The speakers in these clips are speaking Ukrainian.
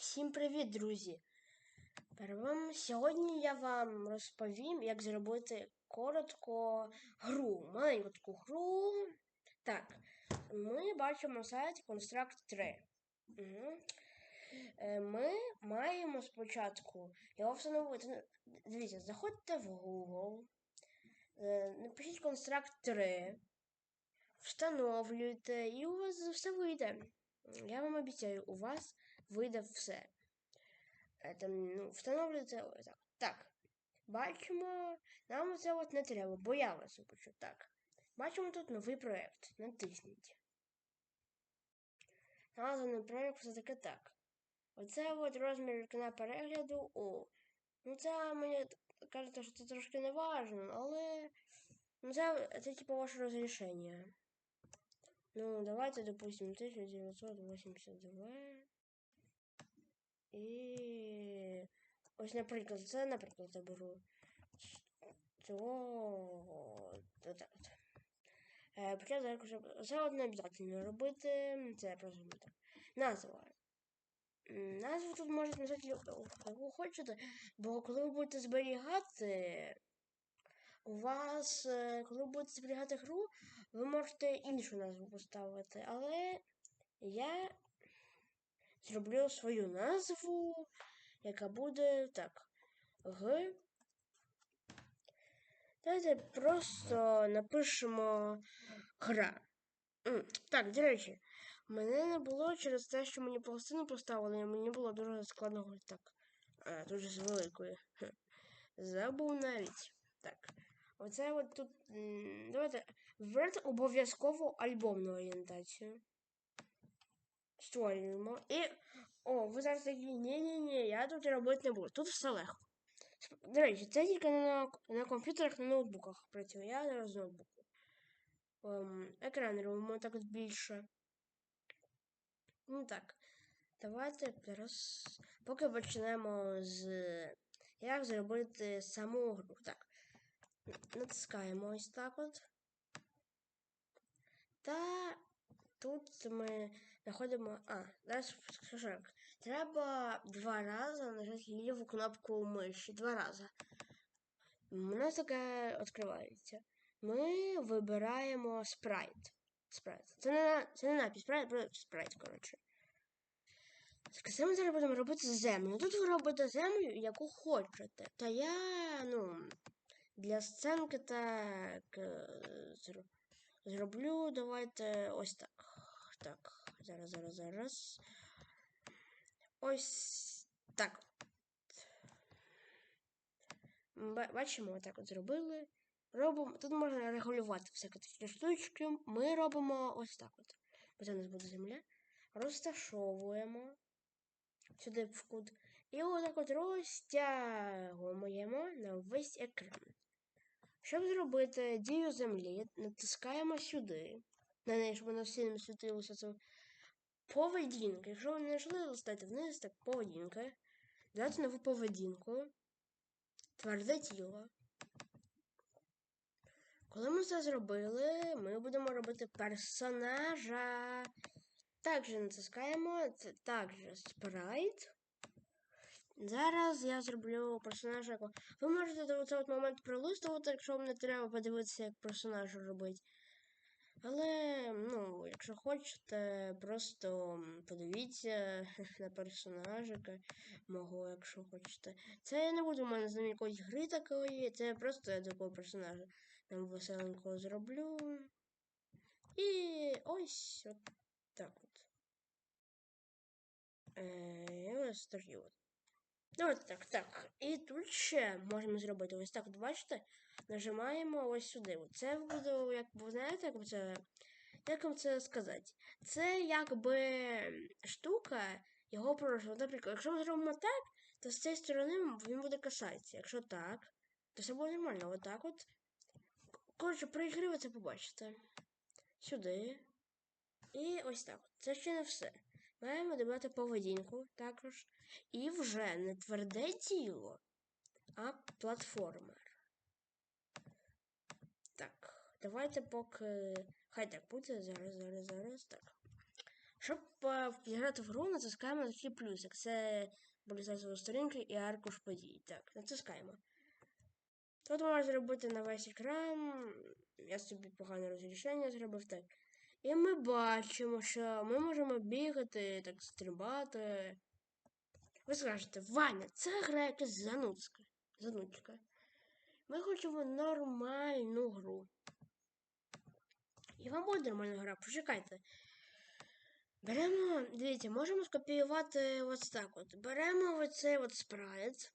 Всім привіт, друзі! Первим сьогодні я вам розповім, як зробити коротко гру. Маленьку таку гру. Так, ми бачимо сайт Construct 3. Угу. Е, Ми маємо спочатку його встановити. Дивіться, заходьте в Google, е, напишіть Construct 3, встановлюйте, і у вас все вийде. Я вам обіцяю, у вас вийде все. Там, ну, встановлюється ось так. Так. Бачимо, нам це от не треба, бо я вас опишу. Так. Бачимо тут новий проєкт. Натисніть. Названий проєкт все таки так. Оце от розмір вікна перегляду. О. Ну це мені кажете, що це трошки не важно, але ну, це, це типу ваше розрішення. Ну, давайте, допустим, 1982. І ось, наприклад, це, наприклад, заберу. Цього от. Е, Почав це от обов'язково робити. Це просто так. Назва. Назву тут можете яку яку хочете, бо коли ви будете зберігати, у вас, е, коли ви будете зберігати гру, ви можете іншу назву поставити, але я зроблю свою назву, яка буде так. Г. Давайте просто напишемо гра. Так, до речі, мене не було через те, що мені пластину поставили, і мені було дуже складно говорити так. А, дуже з великою. Забув навіть. Так. Оце от тут. Давайте вибрати обов'язково альбомну орієнтацію. Створюємо. І. О, ви зараз такі, ні-ні-ні, я тут робити не буду. Тут все легко. До речі, це тільки на, на комп'ютерах, на ноутбуках працює. Я зараз з ноутбуку. Ем, екран робимо так більше. Ну так. Давайте зараз. Поки почнемо з. Як зробити саму гру. Так. Натискаємо ось так от. Та тут ми знаходимо. А, скажу як. Треба два рази нажати ліву кнопку миші. Два рази. У нас таке відкривається. Ми вибираємо спрайт. Спрайт. Це не, це не напис спрайт, просто спрайт, коротше. Це ми зараз будемо робити землю. Тут ви робите землю, яку хочете. Та я, ну, для сценки так е, зроблю. Давайте ось так. Так, зараз, зараз, зараз. Ось так. Бачимо, отак от зробили. Робимо. Тут можна регулювати всякі такі штучки. Ми робимо ось так от. Бо це у нас буде земля. Розташовуємо сюди в кут. І отак от розтягуємо на весь екран. Щоб зробити дію землі, натискаємо сюди. На неї, щоб вона всім світилося поведінка. Якщо ви не знайшли, листайте вниз, так поведінка. Дати нову поведінку. Тверде тіло. Коли ми це зробили, ми будемо робити персонажа. Також натискаємо. Це також спрайт. Зараз я зроблю персонажа. Ви можете до цей момент пролистувати, якщо вам не треба подивитися, як персонажа робити. Але, ну, якщо хочете, просто подивіться на персонажика мого, якщо хочете. Це я не буду в мене з ним якоїсь гри такої, це просто я такого персонажа там веселенького зроблю. І ось от так от. Е, ось такі от. Ну, так, так. І тут ще можемо зробити ось так, бачите? Нажимаємо ось сюди. Це буде, як ви знаєте, як це. Як вам це сказати? Це якби штука його порушення. Наприклад, якщо ми зробимо так, то з цієї сторони він буде касатися. Якщо так, то все буде нормально. Отак от. Коротше, ви це побачите. Сюди. І ось так. Це ще не все. Маємо додати поведінку також. І вже не тверде тіло, а платформер. Так, давайте поки. Хай так буде. Зараз, зараз, зараз. Так. Щоб е, підіграти в гру, натискаємо на такий плюсик. Це полізація сторінки і аркуш подій. Так, натискаємо. Тут можна зробити на весь екран. Я собі погане розрішення зробив так. І ми бачимо, що ми можемо бігати, так стрибати. Ви скажете, Ваня, це гра якась занудська. Занудська. Ми хочемо нормальну гру. І вам буде нормальна гра, почекайте. Беремо, дивіться, можемо скопіювати ось так от. Беремо оцей от спрайт.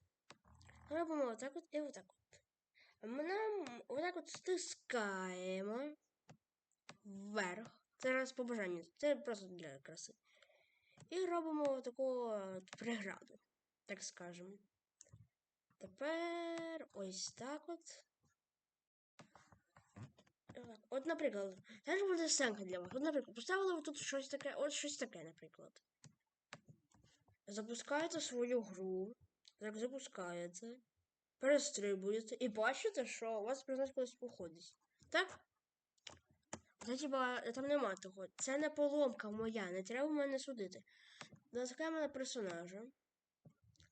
Робимо отак от і отак от. Ми Нам отак от стискаємо вверх. Це раз по бажанню. Це просто для краси. І робимо таку преграду, так скажемо. Тепер ось так от. От, наприклад, теж буде сценка для вас. От, наприклад, поставили ви тут щось таке, от щось таке, наприклад. Запускаєте свою гру, так запускаєте, перестрибуєте і бачите, що у вас признать колись походить. Так? Типа, там нема того. Це не поломка моя, не треба мене судити. Натискаємо на персонажа,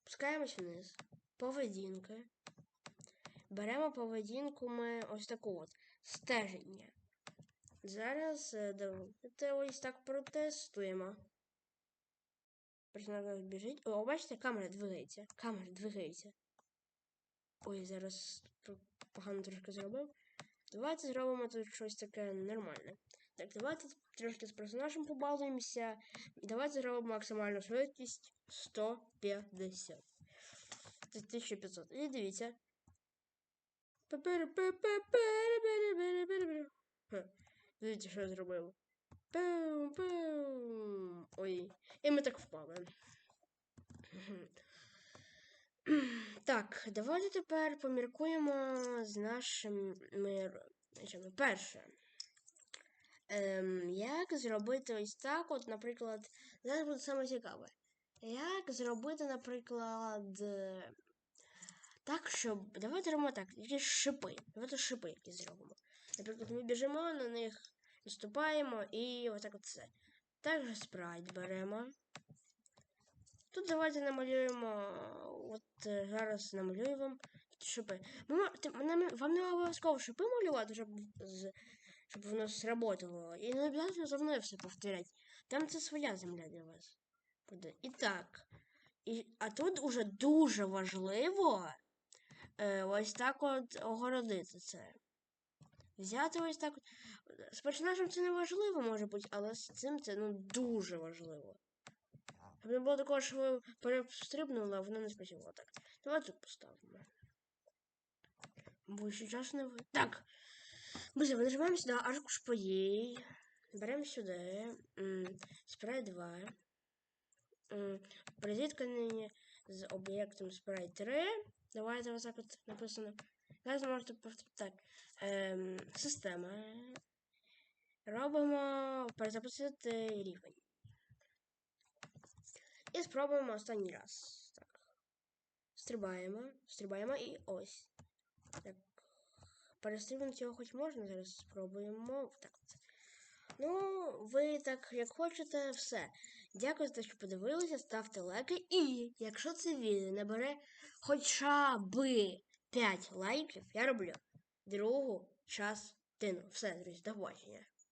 пускаємось вниз, поведінки. Беремо поведінку ми ось таку от стеження. Зараз е, давайте ось так протестуємо. Персонаж біжить. О, бачите, камера двигається. Камера двигається. Ой, зараз погано трошки зробив. Ну, давайте сделаем это что-то такое нормальное. Так, давайте трошки з персонажем побалуємося. І давайте зробимо максимальну швидкість 150. 1500. И дивіться. Дивіться, что я сделал. Ой. и мы так впали. Так, давайте тепер поміркуємо з нашими речами. Перше. Ем, як зробити ось так, от, наприклад, зараз буде саме цікаве. Як зробити, наприклад, е, так, щоб. Давайте зробимо так, якісь шипи. Давайте шипи якісь зробимо. Наприклад, ми біжимо на них, наступаємо і отак от все. Також спрайт беремо. Тут давайте намалюємо. От е, зараз намалюємо шипи. Ми, нам- вам не обов'язково шипи малювати, щоб, щоб воно сработало. І не обов'язково за мною все повторять. Там це своя земля для вас. буде. І так. І, а тут уже дуже важливо е, ось так от огородити це. Взяти ось так. З персонажем це не важливо, може бути, але з цим це ну дуже важливо. Щоб не було такого, що ви перестрибнули, а воно не спрацювало. Так. Давай тут поставимо. Бо ще час не ви. Так. Ми нажимаємо сюди аркуш подій. Беремо сюди. м, Спрайт 2. м, При зіткненні з об'єктом спрайт 3. Давайте ось так от написано. Зараз можете повторити так. Ем, система. Робимо перезапустити рівень. І спробуємо останній раз. Так. Стрибаємо, стрибаємо і ось. Так. Перестрибнути його хоч можна, зараз спробуємо. Так. Ну, ви так як хочете, все. Дякую за те, що подивилися, ставте лайки. І якщо це відео набере хоча би 5 лайків, я роблю другу частину. Все, друзі, до побачення.